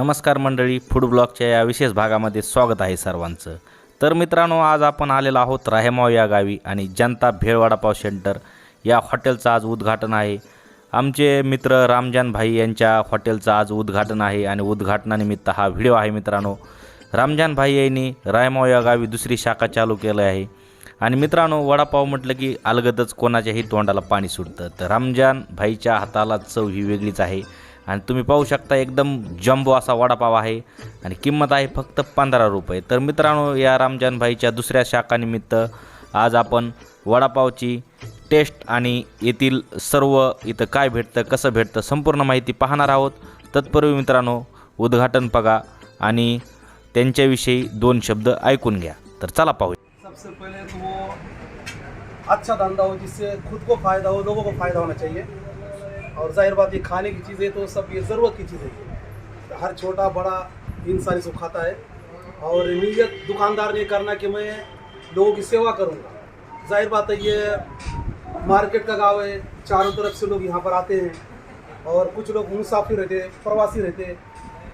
नमस्कार मंडळी फूड ब्लॉगच्या या विशेष भागामध्ये स्वागत आहे सर्वांचं. तर मित्रांनो आज आपण आलेलो आहोत राहेमाव या गावी आणि जनता भेळ वडापाव सेंटर या हॉटेलचं आज उद्घाटन आहे. आमचे मित्र रामजान भाई यांच्या हॉटेलचं आज उद्घाटन आहे आणि उद्घाटनानिमित्त हा व्हिडिओ आहे मित्रांनो. रामजान भाई यांनी रायमाव या गावी दुसरी शाखा चालू केली आहे. आणि मित्रांनो वडापाव म्हटलं की अलगदच कोणाच्याही तोंडाला पाणी सुटतं. तर रामजान भाईच्या हाताला चव ही वेगळीच आहे. आणि तुम्ही पाहू शकता एकदम जम्बो असा वडापाव आहे आणि किंमत आहे फक्त पंधरा रुपये. तर मित्रांनो या रामजान भाईच्या दुसऱ्या शाखानिमित्त आज आपण वडापावची टेस्ट आणि येथील सर्व इथं काय भेटतं कसं भेटतं संपूर्ण माहिती पाहणार आहोत. तत्पूर्वी मित्रांनो उद्घाटन बघा आणि त्यांच्याविषयी दोन शब्द ऐकून घ्या. तर चला पाहूया. सबसे पहले तो अच्छा धंदा हो जिससे खुद को फायदा हो लोगों को फायदा होना चाहिए। और ज़ाहिर बात ये खाने की चीज़ें तो सब ये ज़रूरत की चीज़ें हैं। हर छोटा बड़ा इंसान इसको खाता है। और नीयत दुकानदार ने करना कि मैं लोगों की सेवा करूँगा। ज़ाहिर बात है ये मार्केट का गाँव है, चारों तरफ़ से लोग यहाँ पर आते हैं। और कुछ लोग मुसाफिर रहते प्रवासी रहते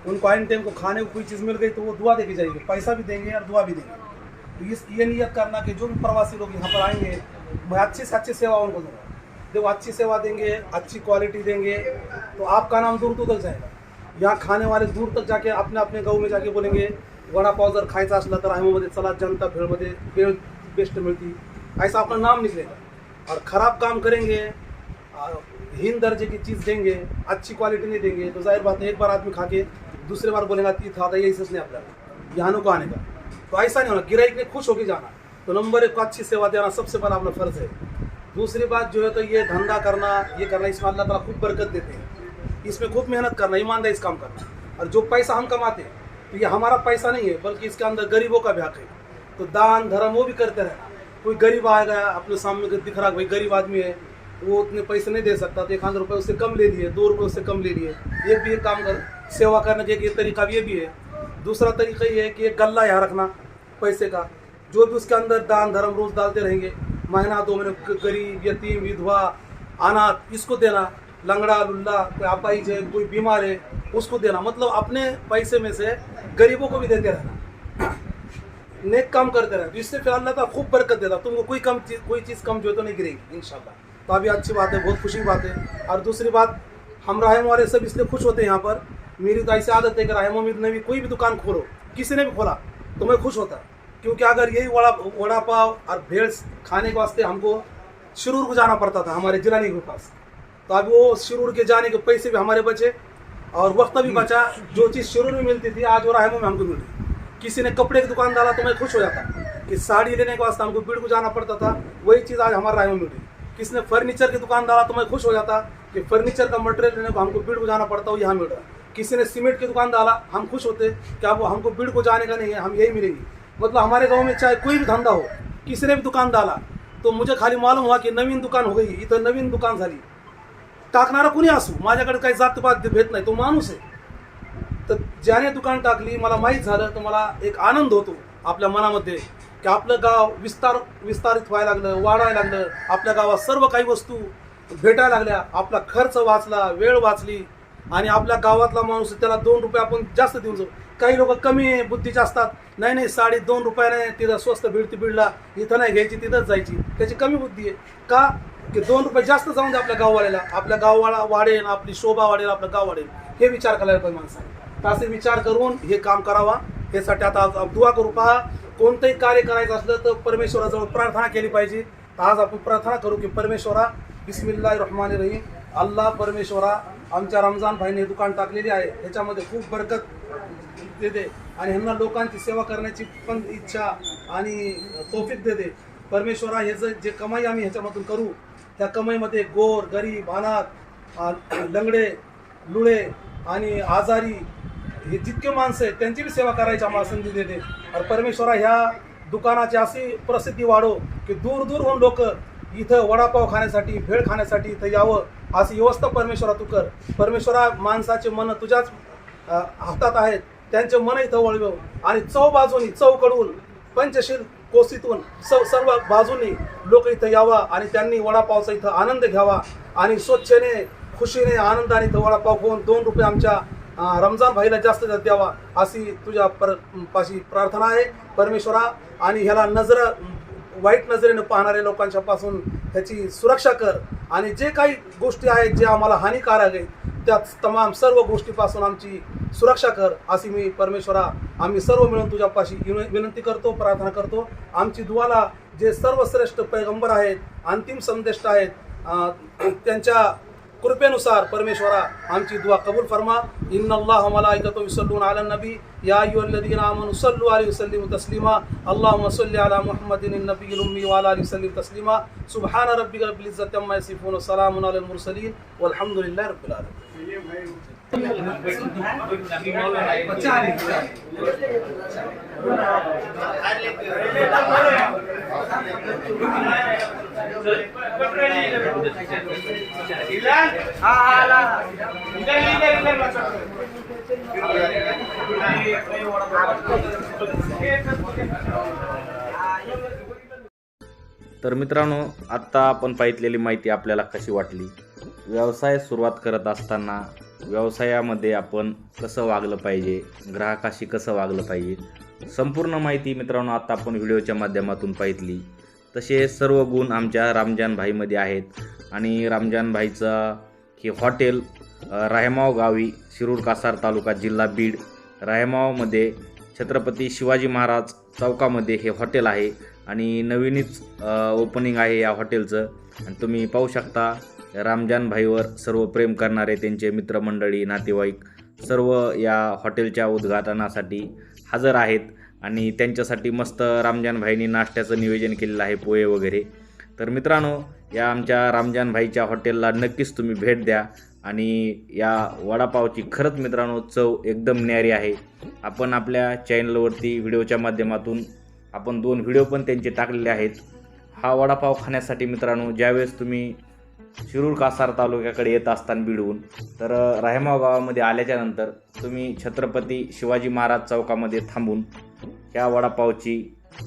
उनको आइन टाइम को खाने को कोई चीज़ मिल गई तो वो दुआ दे के जाएँगे, पैसा भी देंगे और दुआ भी देंगे। तो इस, ये नियत करना कि जो भी प्रवासी लोग यहाँ पर आएँगे, मैं अच्छे से अच्छी सेवा उनको दूँगा। जब अच्छी सेवा देंगे, अच्छी क्वालिटी देंगे तो आपका नाम दूर दूर तक जाएगा। यहाँ खाने वाले दूर तक जाके अपने अपने गाव में जाके बोलेंगे वडापाव जर खायचा असला तर आयमामध्ये चला जनता भेळमध्ये भेळ बेस्ट मिलती। ऐसा आपका नाम निकलेगा और ख़राब काम करेंगे हीन दर्जे की चीज़ देंगे, अच्छी क्वालिटी नहीं देंगे तो ज़ाहिर बात है, एक बार आदमी खा के दूसरे बार बोलेगा कि था यही नहीं आपल्याला यहाँ को आने का। तो ऐसा नहीं होना, गिराइक ने खुश होकर जाना। तो नंबर एक को अच्छी सेवा देना सबसे पहला अपना फ़र्ज़ है। दूसरी बात जो है तो ये धंधा करना, ये करना, इसमें अल्लाह ताला खूब बरकत देते हैं। इसमें खूब मेहनत करना, ईमानदारी इस काम करना। और जो पैसा हम कमाते हैं तो ये हमारा पैसा नहीं है, बल्कि इसके अंदर गरीबों का भी हक है। तो दान, धर्म वो भी करते रहना। कोई गरीब आएगा, अपने सामने दिख रहा भाई गरीब आदमी है, वो उतने पैसे नहीं दे सकता तो एक हज़ार रुपये उससे कम ले लिए, दो रुपये उससे कम ले लिए। ये भी एक काम कर, सेवा करने का एक तरीका ये भी है। दूसरा तरीका ये है कि एक गल्ला यहाँ रखना, पैसे का। जो भी उसके अंदर दान, धर्म, रोज डालते रहेंगे महीना, दो महीने गरीब, यतीम, विधवा, अनाथ, इसको देना। लंगड़ा, लुल्ला, कोई अपाइज है, कोई बीमार है, उसको देना। मतलब अपने पैसे में से गरीबों को भी देते रहना। नेक काम करते रहना। तो इससे फिर अल्लाह ताला खूब बरकत देता। तुमको कोई कम चीज़, कोई चीज़ कम जो तो नहीं गिरेगी, इंशाल्लाह। तो अभी अच्छी बात है, बहुत खुशी की बात है। और दूसरी बात, हम राहम वाले सब इसलिए खुश होते हैं यहाँ पर। मेरी तो ऐसी आदत है कि राहमों में ने भी कोई भी दुकान खोलो, किसी ने भी खोला तो मैं खुश होता। क्योंकि अगर यही वड़ा वड़ा पाव और भेड़ खाने के वास्ते हमको शुरूर को जाना पड़ता था हमारे जिलानी के पास। तो अब वो शुरूर के जाने के पैसे भी हमारे बचे और वक्त भी बचा। जो चीज़ शुरू में मिलती थी आज वो राहमों में हमको मिल। रही किसी ने कपड़े की दुकान डाला तो मैं खुश हो जाता कि साड़ी लेने के वास्ते हमको भीड़ को जाना पड़ता था वही चीज़ आज हमारे राय में मिल। रही किसी ने फर्नीचर की दुकान डाला तो मैं खुश हो जाता कि फर्नीचर का मटेरियल लेने को हमको भीड़ को जाना पड़ता वो यहाँ मिल रहा। किसी ने सीमेंट की दुकान डाला हम खुश होते कि अब हमको भीड़ को जाने का नहीं है हम यही मिलेंगे। मतलब हमारे गांव में चाहे कोई भी धंधा हो किसी ने भी दुकान डाला तो मुझे खाली मालूम हुआ की नवीन दुकान हो गई इथं नवीन दुकान झाली। टाकणारा कुणी असू माझ्याकडे काही जातपात भेट नाही तो माणूस आहे। तर ज्याने दुकान टाकली मला माहीत झालं तर मला एक आनंद होतो आपल्या मनामध्ये की आपलं गाव विस्तार विस्तारित व्हायला लागलं वाढायला लागलं आपल्या गावात सर्व काही वस्तू भेटायला लागल्या आपला खर्च वाचला वेळ वाचली आणि आपल्या गावातला माणूस त्याला दोन रुपये आपण जास्त देऊन जाऊ. काही लोक कमी बुद्धीचे असतात. नाही नाही साडी दोन रुपयाने तिथं स्वस्त भिडती बिडला इथं नाही घ्यायची तिथंच जायची. त्याची कमी बुद्धी आहे. का? की दोन रुपये जास्त जाऊन दे आपल्या गाववाल्याला. आपल्या गाववाला वाढेल आपली शोभा वाढेल आपलं गाव वाढेल. हे विचार करायला पाहिजे माणसाने. तर असे विचार करून हे काम करावा. यासाठी आता आज दुवा करू पहा. कोणतंही कार्य करायचं असलं तर परमेश्वराजवळ प्रार्थना केली पाहिजे. तर आज आपण प्रार्थना करू की परमेश्वरा बिस्मिल्ला रहमान रहीम. अल्लाह परमेश्वरा आमच्या रमजान भाईने दुकान टाकलेली आहे. ह्याच्यामध्ये खूप बरकत देते आणि ह्यांना लोकांची सेवा करण्याची पण इच्छा आणि तोफीक देते. परमेश्वरा हे जे जे कमाई आम्ही ह्याच्यामधून करू त्या कमाईमध्ये गोर गरीब अनाथ लंगडे लुळे आणि आजारी हे जितके माणसं आहेत त्यांची बी सेवा करायची आम्हाला संधी देते. आणि परमेश्वरा ह्या दुकानाची अशी प्रसिद्धी वाढव की दूर दूरहून लोक इथं वडापाव खाण्यासाठी भेळ खाण्यासाठी इथं यावं. अशी व्यवस्था परमेश्वरा तू कर. परमेश्वरा माणसाचे मन तुझ्याच हातात आहेत. त्यांचे मन इथं वळव आणि चौ बाजूनी चौकडून पंचशील कोसीतून स सर्व बाजूनी लोक इथं यावा आणि त्यांनी वडापावचा इथं आनंद घ्यावा. आणि स्वच्छने खुशीने आनंदाने इथं वडापाव खाऊन दोन रुपये आमच्या रमजान भाईला जास्त जास्त द्यावा अशी तुझ्या पर पाशी प्रार्थना आहे परमेश्वरा. आणि ह्याला नजर वाईट नजरेनं पाहणाऱ्या लोकांच्या पासून ह्याची सुरक्षा कर. आणि जे काही गोष्टी आहेत जे आम्हाला हानिकारक आहेत त्या तमाम सर्व गोष्टीपासून आमची सुरक्षा कर अशी मी परमेश्वरा आम्ही सर्व मिळून तुझ्यापाशी विनंती करतो प्रार्थना करतो. आमची दुवाला जे सर्वश्रेष्ठ पैगंबर आहेत अंतिम संदेष्ट आहेत त्यांच्या कृपेनुसार परमेश्वरा आमची दुआ कबूल फरमा. इन अल्लाह मलाइकतु युसल्लून अला नबी. या अय्युहल्लज़ीना आमनु सल्लु अलैहि वसल्लिमु तस्लीमा. अल्लाहुम्मा सल्लि अला मुहम्मदिन नबील उम्मी व अला आलिहि वसल्लिम तस्लीमा. सुब्हान रब्बिका रब्बिल इज्जति अम्मा यसिफून. व सलामुन अलल मुरसलीन वल्हम्दुलिल्लाहि रब्बिल आलमीन. तर मित्रांनो आत्ता आपण पाहितलेली माहिती आपल्याला कशी वाटली? व्यवसाय सुरुवात करत असताना व्यवसायामध्ये आपण कसं वागलं पाहिजे? ग्राहकाशी कसं वागलं पाहिजे? संपूर्ण माहिती मित्रांनो आता आपण व्हिडिओच्या माध्यमातून पाहितली. तसे सर्व गुण आमच्या रामजान भाईमध्ये आहेत. आणि रामजान भाईचं हे हॉटेल अ, राहेमाव गावी शिरूर कासार तालुका जिल्हा बीड राहेमावमध्ये छत्रपती शिवाजी महाराज चौकामध्ये हे हॉटेल आहे. आणि नवीनच ओपनिंग आहे या हॉटेलचं. आणि तुम्ही पाहू शकता रामजान भाईवर सर्व प्रेम करणारे त्यांचे मित्रमंडळी नातेवाईक सर्व या हॉटेलच्या उद्घाटनासाठी हजर आहेत. आणि त्यांच्यासाठी मस्त रामजान भाईंनी नाश्त्याचं नियोजन केलेलं आहे पोहे वगैरे. तर मित्रांनो या आमच्या रामजान भाईच्या हॉटेलला नक्कीच तुम्ही भेट द्या. आणि या वडापावची खरंच मित्रांनो चव एकदम न्यारी आहे. आपण आपल्या चॅनलवरती व्हिडिओच्या माध्यमातून आपण दोन व्हिडिओ पण त्यांचे टाकलेले आहेत. हा वडापाव खाण्यासाठी मित्रांनो ज्यावेळेस तुम्ही शिरूर कासार तालुक्याकडे येत असताना बिडवून तर अ, राहेमाव गावामध्ये आल्याच्यानंतर तुम्ही छत्रपती शिवाजी महाराज चौकामध्ये थांबून ह्या वडापावची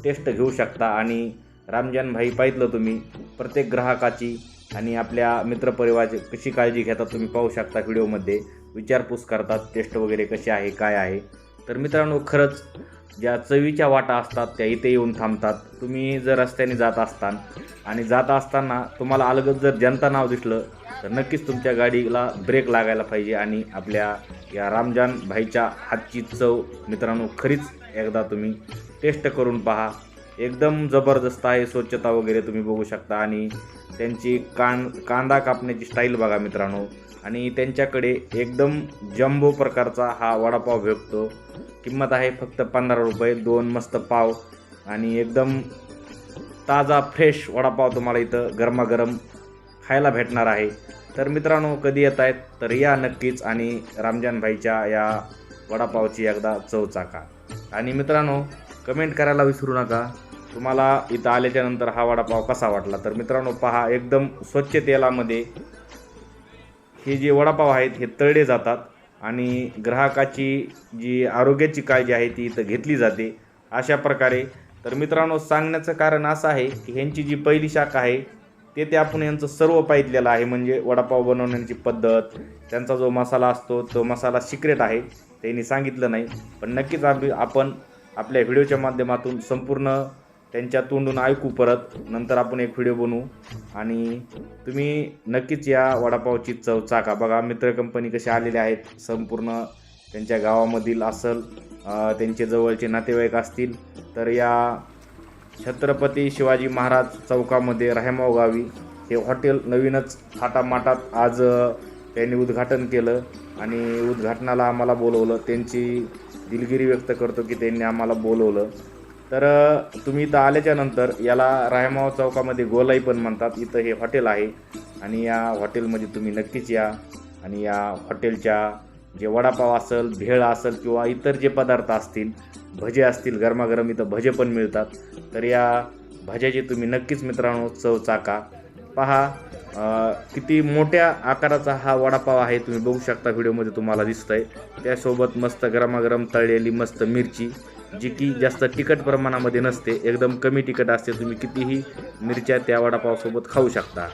टेस्ट घेऊ शकता आणि रामजानभाई पाहितलं तुम्ही प्रत्येक ग्राहकाची आणि आपल्या मित्रपरिवाराची कशी काळजी घेतात तुम्ही पाहू शकता व्हिडिओमध्ये. विचारपूस करतात टेस्ट वगैरे कशी आहे काय आहे. तर मित्रांनो खरंच ज्या चवीच्या वाटा असतात त्या इथे येऊन थांबतात. तुम्ही जर रस्त्याने जात असतान आणि जात असताना तुम्हाला अलगद जर जनता नाव दिसलं तर नक्कीच तुमच्या गाडीला ब्रेक लागायला पाहिजे आणि आपल्या या रामजान भाईच्या हातची चव मित्रांनो खरीच एकदा तुम्ही टेस्ट करून पहा. एकदम जबरदस्त आहे स्वच्छता वगैरे तुम्ही बघू शकता. आणि त्यांची कान कांदा कापण्याची स्टाईल बघा मित्रांनो. आणि त्यांच्याकडे एकदम जम्बो प्रकारचा हा वडापाव भेटतो. किंमत आहे फक्त पंधरा रुपये दोन मस्त पाव. आणि एकदम ताजा फ्रेश वडापाव तुम्हाला इथं गरमागरम खायला भेटणार आहे. तर मित्रांनो कधी येत आहेत तर या नक्कीच. आणि रामजान भाईच्या या वडापावची एकदा चव चाका आणि मित्रांनो कमेंट करायला विसरू नका. तुम्हाला इथं आल्याच्यानंतर हा वडापाव कसा वाटला? तर मित्रांनो पहा एकदम स्वच्छ तेलामध्ये हे जे वडापाव आहेत हे तळले जातात आणि ग्राहकाची जी आरोग्याची काळजी आहे ती इथं घेतली जाते अशा प्रकारे. तर मित्रांनो सांगण्याचं कारण असं आहे की ह्यांची जी पहिली शाखा आहे ते ते आपण यांचं सर्व पाहितलेलं आहे. म्हणजे वडापाव बनवण्याची पद्धत त्यांचा जो मसाला असतो तो मसाला सिक्रेट आहे. त्यांनी सांगितलं नाही. पण नक्कीच आम्ही आपण आपल्या व्हिडिओच्या माध्यमातून संपूर्ण त्यांच्या तोंडून ऐकू परत. नंतर आपण एक व्हिडिओ बनवू. आणि तुम्ही नक्कीच या वडापावची चव चाका बघा मित्र कंपनी कशा आलेले आहेत. संपूर्ण त्यांच्या गावामधील असल त्यांचे जवळचे नातेवाईक असतील. तर या छत्रपती शिवाजी महाराज चौकामध्ये राहेमाव गावी हे हॉटेल नवीनच थाटामाटात आज त्यांनी उद्घाटन केलं. आणि उद्घाटनाला आम्हाला बोलवलं. त्यांची दिलगिरी व्यक्त करतो की त्यांनी आम्हाला बोलवलं. तर तुम्ही इथं आल्याच्यानंतर याला रायमाव चौकामध्ये गोलाई पण म्हणतात. इथं हे हॉटेल आहे आणि या हॉटेलमध्ये तुम्ही नक्कीच या आणि या हॉटेलच्या जे वडापाव असेल भेळ असेल किंवा इतर जे पदार्थ असतील भजे असतील गरमागरम इथं भजे पण मिळतात. तर या भज्याची तुम्ही नक्कीच मित्रांनो चव चाका. पहा किती मोठ्या आकाराचा हा वडापाव आहे तुम्ही बघू शकता व्हिडिओमध्ये तुम्हाला दिसतंय. त्यासोबत मस्त गरमागरम तळलेली मस्त मिरची जी की जास्त तिखट प्रमाणामध्ये नसते एकदम कमी तिखट असते. तुम्ही कितीही मिरच्या त्या वडापावसोबत खाऊ शकता.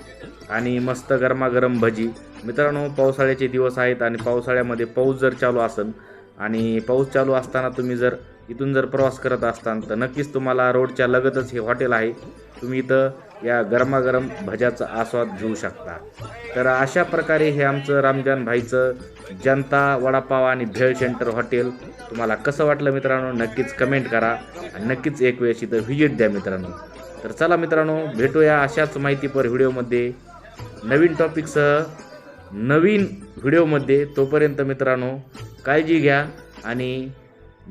आणि मस्त गरमागरम भजी. मित्रांनो पावसाळ्याचे दिवस आहेत आणि पावसाळ्यामध्ये पाऊस जर चालू असेल आणि पाऊस चालू असताना तुम्ही जर इथून जर प्रवास करत असताल तर नक्कीच तुम्हाला रोडच्या लगतच हे हॉटेल आहे. तुम्ही इथं या गरमागरम भज्याचा आस्वाद घेऊ शकता. तर अशा प्रकारे हे आमचं रामजान भाईचं जनता वडापाव आणि भेळ सेंटर हॉटेल तुम्हाला कसं वाटलं मित्रांनो नक्कीच कमेंट करा आणि नक्कीच एक वेळेस इथं व्हिजिट द्या मित्रांनो. तर चला मित्रांनो भेटूया अशाच माहितीपर व्हिडिओमध्ये. नवीन टॉपिकसह नवीन व्हिडिओमध्ये. तोपर्यंत मित्रांनो काळजी घ्या आणि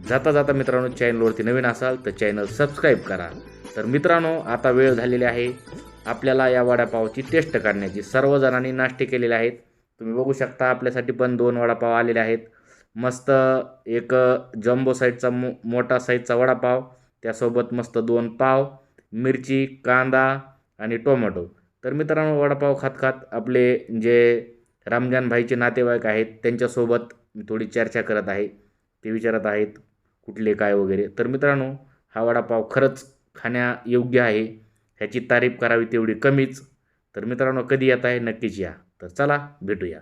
जाता जाता मित्रांनो चॅनलवरती नवीन असाल तर चॅनल सबस्क्राईब करा. तर मित्रांनो आता वेळ झालेली आहे. आपल्याला या वडापावची टेस्ट करण्याची. सर्वजणांनी नाश्ते केलेले आहेत. तुम्ही बघू शकता आपल्यासाठी पण दोन वडापाव आलेले आहेत. मस्त एक जम्बो साईजचा मो मोठा साईजचा वडापाव. त्यासोबत मस्त दोन पाव मिरची कांदा आणि टोमॅटो. तर मित्रांनो वडापाव खात खात आपले जे रमजान भाईचे नातेवाईक आहेत त्यांच्यासोबत मी थोडी चर्चा करत आहे. ते विचारत आहेत कुठले काय वगैरे. तर मित्रांनो हा वडापाव खरंच खाण्यायोग्य आहे. ह्याची तारीफ करावी तेवढी कमीच. तर मित्रांनो कधी येत आहे नक्कीच या. तर चला भेटूया.